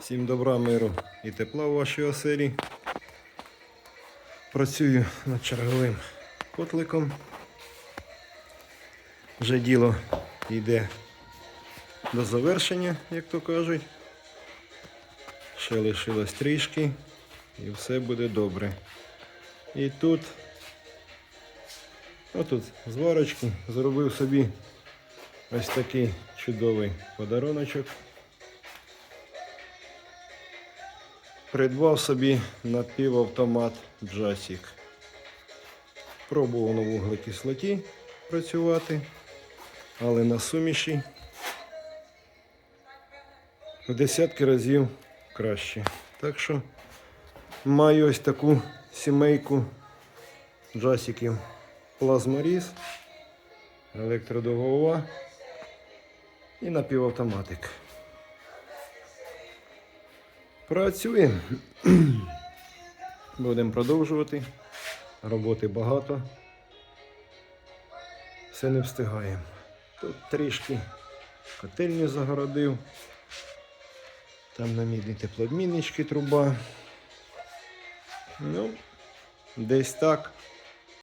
Всім добра, миру і тепла у вашій оселі. Працюю над черговим котликом. Вже діло йде до завершення, як то кажуть. Ще лишилось трішки і все буде добре. І тут, отут зварочки, зробив собі ось такий чудовий подаруночок. Придбав собі напівавтомат Джасік. Пробував на вуглекислоті працювати, але на суміші в десятки разів краще. Так що маю ось таку сімейку джасиків. Плазморіз, електродугова і напівавтоматик. Працюємо. Будемо продовжувати. Роботи багато. Все не встигаємо. Тут трішки котельню загородив. Там на мідні теплообміннички труба. Ну, десь так.